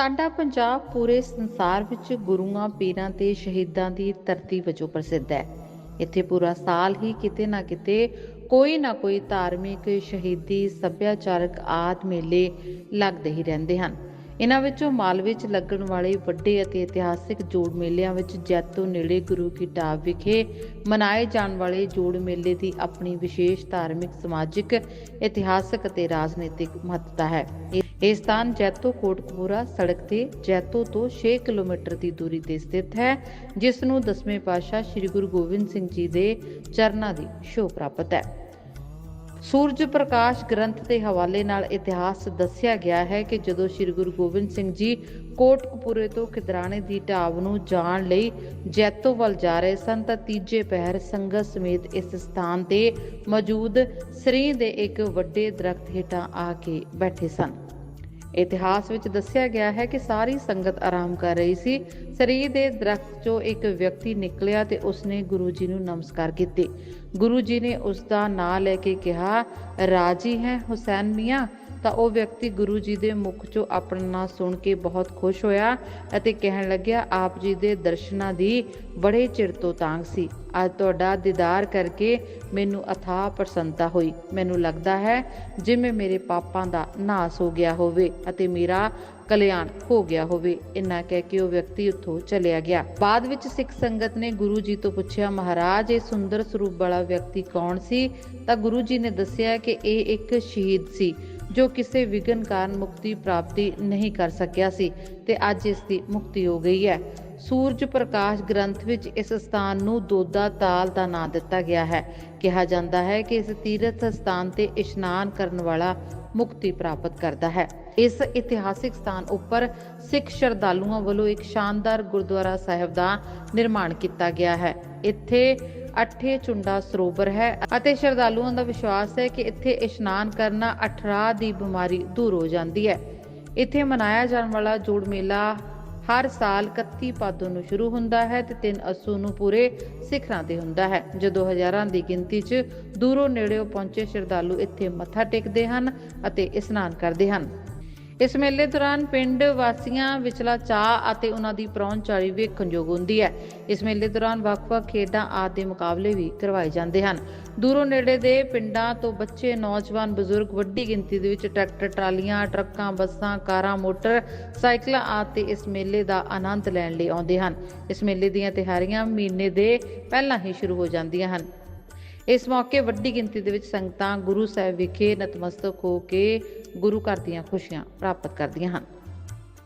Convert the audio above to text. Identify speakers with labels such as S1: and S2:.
S1: ਸਾਡਾ ਪੰਜਾਬ ਪੂਰੇ ਸੰਸਾਰ ਵਿੱਚ ਗੁਰੂਆਂ, ਪੀਰਾਂ ਤੇ ਸ਼ਹੀਦਾਂ ਦੀ ਧਰਤੀ ਵਜੋਂ ਪ੍ਰਸਿੱਧ ਹੈ। ਇੱਥੇ ਪੂਰਾ ਸਾਲ ਹੀ ਕਿਤੇ ਨਾ ਕਿਤੇ ਕੋਈ ਨਾ ਕੋਈ ਧਾਰਮਿਕ, ਸ਼ਹੀਦੀ, ਸੱਭਿਆਚਾਰਕ ਆਦ ਮੇਲੇ ਲੱਗਦੇ ਹੀ ਰਹਿੰਦੇ ਹਨ। ਇਹਨਾਂ ਵਿੱਚੋਂ ਮਾਲਵੇ 'ਚ ਲੱਗਣ ਵਾਲੇ ਵੱਡੇ ਅਤੇ ਇਤਿਹਾਸਿਕ ਜੋੜ ਮੇਲਿਆਂ ਵਿੱਚ ਜੈਤੋ ਨੇੜੇ ਗੁਰੂ ਕੀ ਢਾਬ ਵਿਖੇ ਮਨਾਏ ਜਾਣ ਵਾਲੇ ਜੋੜ ਮੇਲੇ ਦੀ ਆਪਣੀ ਵਿਸ਼ੇਸ਼ ਧਾਰਮਿਕ, ਸਮਾਜਿਕ, ਇਤਿਹਾਸਕ ਅਤੇ ਰਾਜਨੀਤਿਕ ਮਹੱਤਤਾ ਹੈ। ਇਹ- ਸਥਾਨ ਜੈਤੋ ਕੋਟਕਪੂਰਾ ਸੜਕ ਤੇ ਜੈਤੋ ਤੋਂ 6 ਕਿਲੋਮੀਟਰ ਦੀ ਦੂਰੀ ਤੇ ਸਥਿਤ ਹੈ, ਜਿਸ ਨੂੰ ਦਸਵੇਂ ਪਾਤਸ਼ਾਹ ਸ੍ਰੀ ਗੁਰੂ ਗੋਬਿੰਦ ਸਿੰਘ ਜੀ ਦੇ ਚਰਨਾਂ ਦੀ ਸ਼ੋਅ ਪ੍ਰਾਪਤ ਹੈ। ਸੂਰਜ ਪ੍ਰਕਾਸ਼ ਗ੍ਰੰਥ ਦੇ ਹਵਾਲੇ ਨਾਲ ਇਤਿਹਾਸ ਦੱਸਿਆ ਗਿਆ ਹੈ ਕਿ ਜਦੋਂ ਸ੍ਰੀ ਗੁਰੂ ਗੋਬਿੰਦ ਸਿੰਘ ਜੀ ਕੋਟਕਪੂਰੇ ਤੋਂ ਖਿਦਰਾਣੇ ਦੀ ਢਾਬ ਨੂੰ ਜਾਣ ਲਈ ਜੈਤੋ ਵੱਲ ਜਾ ਰਹੇ ਸਨ, ਤਾਂ ਤੀਜੇ ਪਹਿਰ ਸੰਗਤ ਸਮੇਤ ਇਸ ਸਥਾਨ ਤੇ ਮੌਜੂਦ ਸ੍ਰੀ ਦੇ ਇੱਕ ਵੱਡੇ ਦਰਖਤ ਹੇਠਾਂ ਆ ਕੇ ਬੈਠੇ ਸਨ। ਇਤਿਹਾਸ ਵਿੱਚ ਦੱਸਿਆ ਗਿਆ ਹੈ ਕਿ ਸਾਰੀ ਸੰਗਤ ਆਰਾਮ ਕਰ ਰਹੀ ਸੀ। ਸਰੀਰ ਦੇ ਦਰਖਤ 'ਚੋਂ ਇੱਕ ਵਿਅਕਤੀ ਨਿਕਲਿਆ ਤੇ ਉਸਨੇ ਗੁਰੂ ਜੀ ਨੂੰ ਨਮਸਕਾਰ ਕੀਤੇ। ਗੁਰੂ ਜੀ ਨੇ ਉਸ ਦਾ ਨਾਂ ਲੈ ਕੇ ਕਿਹਾ, ਰਾਜੀ ਹੈ, ਹੁਸੈਨ ਮੀਆਂ ਤਾਂ ਉਹ ਵਿਅਕਤੀ ਗੁਰੂ ਜੀ ਦੇ ਮੁਖ 'ਚੋਂ ਆਪਣਾ ਨਾਂ ਸੁਣ ਕੇ ਬਹੁਤ ਖੁਸ਼ ਹੋਇਆ ਅਤੇ ਕਹਿਣ ਲੱਗਿਆ, ਆਪ ਜੀ ਦੇ ਦਰਸ਼ਨਾਂ ਦੀ ਬੜੇ ਚਿਰ ਤੋਂ ਤਾਂਗ ਸੀ। ਅੱਜ ਤੁਹਾਡਾ ਦੀਦਾਰ ਕਰਕੇ ਮੈਨੂੰ ਅਥਾਹ ਪ੍ਰਸੰਨਤਾ ਹੋਈ। ਮੈਨੂੰ ਲੱਗਦਾ ਹੈ ਜਿਵੇਂ ਮੇਰੇ ਪਾਪਾਂ ਦਾ ਨਾਸ ਹੋ ਗਿਆ ਹੋਵੇ ਅਤੇ ਮੇਰਾ ਕਲਿਆਣ ਹੋ ਗਿਆ ਹੋਵੇ। ਇੰਨਾ ਕਹਿ ਕੇ ਉਹ ਵਿਅਕਤੀ ਉੱਥੋਂ ਚਲਿਆ ਗਿਆ। ਬਾਅਦ ਵਿੱਚ ਸਿੱਖ ਸੰਗਤ ਨੇ ਗੁਰੂ ਜੀ ਤੋਂ ਪੁੱਛਿਆ, ਮਹਾਰਾਜ, ਇਹ ਸੁੰਦਰ ਸਰੂਪ ਵਾਲਾ ਵਿਅਕਤੀ ਕੌਣ ਸੀ? ਤਾਂ ਗੁਰੂ ਜੀ ਨੇ ਦੱਸਿਆ ਕਿ ਇਹ ਇੱਕ ਸ਼ਹੀਦ ਸੀ। ਜੋ ਕਿਸੇ ਵਿਗਨ ਕਾਰਨ ਮੁਕਤੀ ਪ੍ਰਾਪਤੀ ਨਹੀਂ ਕਰ ਸਕਿਆ ਸੀ ਤੇ ਅੱਜ ਇਸ ਦੀ ਮੁਕਤੀ ਹੋ ਗਈ ਹੈ। ਸੂਰਜ ਪ੍ਰਕਾਸ਼ ਗ੍ਰੰਥ ਵਿੱਚ ਇਸ ਸਥਾਨ ਨੂੰ ਦੋਦਾ ਤਾਲ ਦਾ ਨਾਂ ਦਿੱਤਾ ਗਿਆ ਹੈ। ਕਿਹਾ ਜਾਂਦਾ ਹੈ ਕਿ ਇਸ ਤੀਰਥ ਸਥਾਨ ਤੇ ਇਸ਼ਨਾਨ ਕਰਨ ਵਾਲਾ ਮੁਕਤੀ ਪ੍ਰਾਪਤ ਕਰਦਾ ਹੈ। ਇਸ ਇਤਿਹਾਸਿਕ ਸਥਾਨ ਉੱਪਰ ਸਿੱਖ ਸ਼ਰਧਾਲੂਆਂ ਵੱਲੋਂ ਇੱਕ ਸ਼ਾਨਦਾਰ ਗੁਰਦੁਆਰਾ ਸਾਹਿਬ ਦਾ ਨਿਰਮਾਣ ਕੀਤਾ ਗਿਆ ਹੈ। ਇੱਥੇ ਅੱਠੇ ਚੁੰਡਾ ਸਰੋਵਰ ਹੈ ਅਤੇ ਸ਼ਰਧਾਲੂਆਂ ਦਾ ਵਿਸ਼ਵਾਸ ਹੈ ਕਿ ਇੱਥੇ ਇਸ਼ਨਾਨ ਕਰਨਾ ਅਠਰਾ ਦੀ ਬਿਮਾਰੀ ਦੂਰ ਹੋ ਜਾਂਦੀ ਹੈ। ਇੱਥੇ ਮਨਾਇਆ ਜਾਣ ਵਾਲਾ ਜੋੜ ਮੇਲਾ ਹਰ ਸਾਲ 31 ਪਾਦੋਂ ਨੂੰ ਸ਼ੁਰੂ ਹੁੰਦਾ ਹੈ ਤੇ 3 ਅਸੂ ਨੂੰ ਪੂਰੇ ਸਿਖਰਾਂ ਤੇ ਹੁੰਦਾ ਹੈ। ਜਦੋਂ ਹਜ਼ਾਰਾਂ ਦੀ ਗਿਣਤੀ 'ਚ ਦੂਰੋਂ ਨੇੜਿਓਂ ਪਹੁੰਚੇ ਸ਼ਰਧਾਲੂ ਇੱਥੇ ਮੱਥਾ ਟੇਕਦੇ ਹਨ ਅਤੇ ਇਸ਼ਨਾਨ ਕਰਦੇ ਹਨ। ਇਸ ਮੇਲੇ ਦੌਰਾਨ ਪਿੰਡ ਵਾਸੀਆਂ ਵਿਚਲਾ ਚਾਹ ਅਤੇ ਉਹਨਾਂ ਦੀ ਪਰੌਣਚਾਰੀ ਵੇਖਣਯੋਗ ਹੁੰਦੀ ਹੈ। ਇਸ ਮੇਲੇ ਦੌਰਾਨ ਵੱਖ-ਵੱਖ ਖੇਡਾਂ ਆਦਿ ਦੇ ਮੁਕਾਬਲੇ ਵੀ ਕਰਵਾਏ ਜਾਂਦੇ ਹਨ। ਦੂਰੋਂ ਨੇੜੇ ਦੇ ਪਿੰਡਾਂ ਤੋਂ ਬੱਚੇ, ਨੌਜਵਾਨ, ਬਜ਼ੁਰਗ ਵੱਡੀ ਗਿਣਤੀ ਦੇ ਵਿੱਚ ਟਰੈਕਟਰ, ਟਰਾਲੀਆਂ, ਟਰੱਕਾਂ, ਬੱਸਾਂ, ਕਾਰਾਂ, ਮੋਟਰ, ਸਾਈਕਲਾਂ ਆਦਿ ਤੇ ਇਸ ਮੇਲੇ ਦਾ ਆਨੰਦ ਲੈਣ ਲਈ ਆਉਂਦੇ ਹਨ। ਇਸ ਮੇਲੇ ਦੀਆਂ ਤਿਹਾਰੀਆਂ ਮਹੀਨੇ ਦੇ ਪਹਿਲਾਂ ਹੀ ਸ਼ੁਰੂ ਹੋ ਜਾਂਦੀਆਂ ਹਨ। ਇਸ ਮੌਕੇ ਵੱਡੀ ਗਿਣਤੀ ਦੇ ਵਿੱਚ ਸੰਗਤਾਂ ਗੁਰੂ ਸਾਹਿਬ ਵਿਖੇ ਨਤਮਸਤਕ ਹੋ ਕੇ ਗੁਰੂ ਘਰ ਦੀਆਂ ਖੁਸ਼ੀਆਂ ਪ੍ਰਾਪਤ ਕਰਦੀਆਂ ਹਨ।